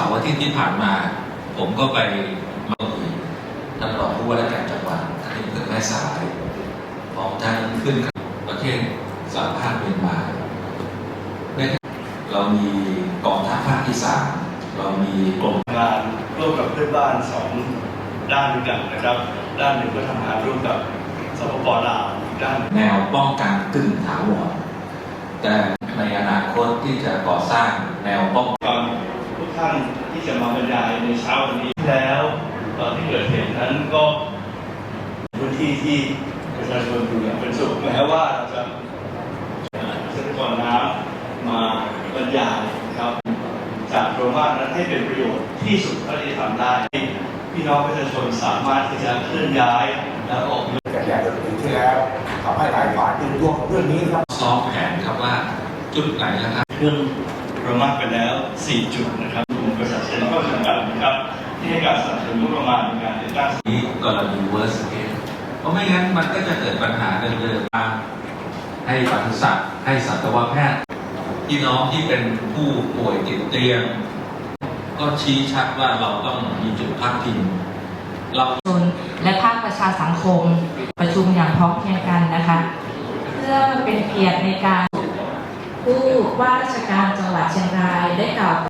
าร์อาทิตย์ที่ผ่านมา ผมก็ไปมาคุยท่านรองผู้ว่าราชการจังหวัดท่านอำเภอแม่สายพร้อมทั้งขึ้นประเทศสหภาพเมียนมาได้เรามีกองทัพภาคที่สามเรามีกรมงานร่วมกับเพื่อนบ้านสองด้านด้วยกันนะครับ ด้านหนึ่งก็ทำงานร่วมกับสปปลาวอีกด้านแนวป้องกันกึ่งถาวรแต่ในอนาคตที่จะก่อสร้างแนวป้องก่อนทุกท่านที่จะมาบรรยายในเช้าวันนี้แล้วตอนที่เกิดเหตุนั้น ก็พื้นที่ที่ประชาชนอยู่อย่างเป็นสุขแม้ว่าเราจะทรัพยากรน้ำมาบรรยายนะครับ จากโรงพยาบาลนั้นให้เป็นประโยชน์ที่สุดเท่าที่ทำได้ให้พี่น้องประชาชนสามารถที่จะเคลื่อนย้ายและออกกันยายนปีที่แล้วทำให้หลายฝ่ายตื่นตัวกับเรื่องนี้ครับซ้อมแผนครับว่าจุดไหนนะครับเครื่องประมาณไปแล้ว 4 จุดนะครับ ที่ให้การสนับสนุนงบประมาณในการติดตั้งนี้กรณี worst case เพราะไม่งั้นมันก็จะเกิดปัญหาเดิมๆมาให้ปศุสัตว์ให้สัตวแพทย์พี่น้องที่เป็นผู้ป่วยติดเตียง ก็ชี้ชัดว่าเราต้องมีจุดพักพิงเราชนและภาคประชาสังคมประชุมอย่างพร้อมเพรียงกันนะคะ เพื่อเป็นเกียรติในการผู้ว่าราชการจังหวัดเชียงรายได้กล่าว